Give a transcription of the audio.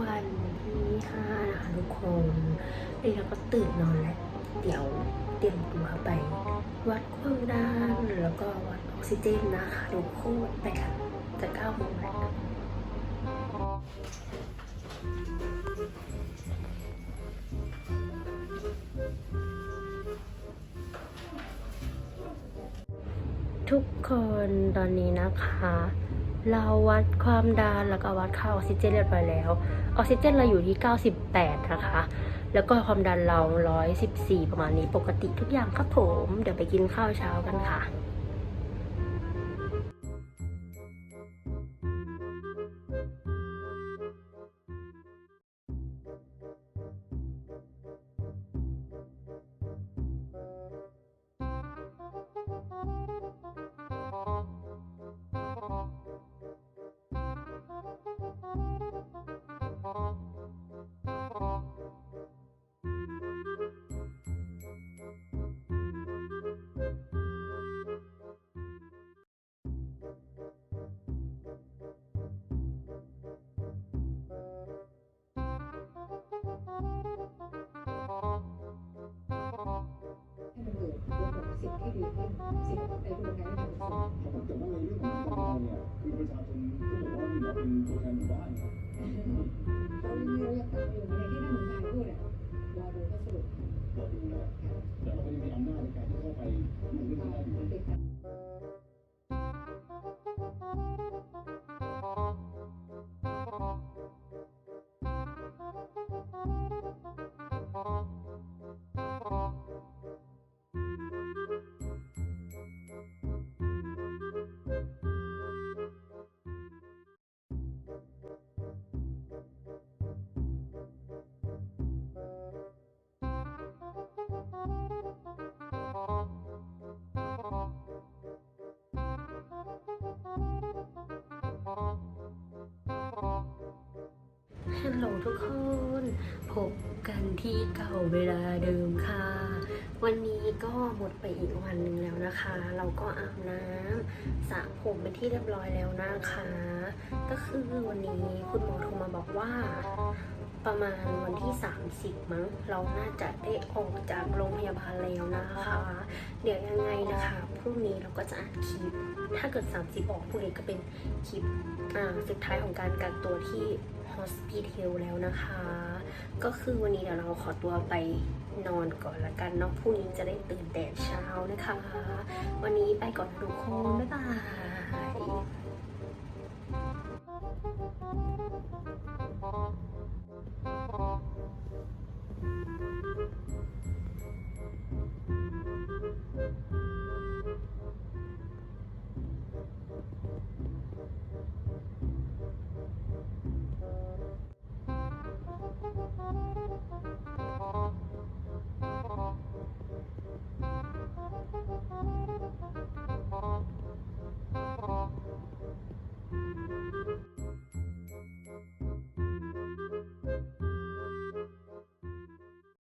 วันที่ห้านะคะทุกคนนี่เราก็ตื่นนอนแล้ว เดี๋ยวเตรียมตัวไป วัดความดันแล้วก็วัดออกซิเจนนะคะทุกคนไปกันจะเก้าโมงแล้วทุกคนตอนนี้นะคะ เราวัดความดันแล้วก็วัดค่าออกซิเจนเรียบร้อยแล้ว ออกซิเจนเราอยู่ที่ 98 นะคะ แล้วก็ความดันเรา 114 ประมาณนี้ปกติทุกอย่างครับผม เดี๋ยวไปกินข้าวเช้ากันค่ะ ระบบสิทธิ์ที่ดีขึ้นสิทธิ์ในกระ ฮัลโหลทุกคน พบกันที่เก่าเวลาเดิมค่ะ วันนี้ก็หมดไปอีกวันหนึ่งแล้วนะคะ เราก็อาบน้ำสระผมเป็นที่เรียบร้อยแล้วนะคะ ก็คือวันนี้คุณหมอโทรมาบอกว่า ประมาณวันที่ 30 มั้ง เราน่าจะได้ออกจากโรงพยาบาลแล้วนะคะ เดี๋ยวยังไงนะคะพรุ่งนี้เราก็จะอัดคลิป ถ้าเกิด 30 ออกพรุ่งนี้ก็เป็นคลิปสุดท้ายของการกักตัวที่ Hospital แล้วนะคะ ก็คือวันนี้เดี๋ยวเราขอตัวไปนอนก่อนละกันเนาะพรุ่งนี้จะได้ตื่นแต่เช้านะคะ วันนี้ไปก่อนทุกคน บ๊ายบาย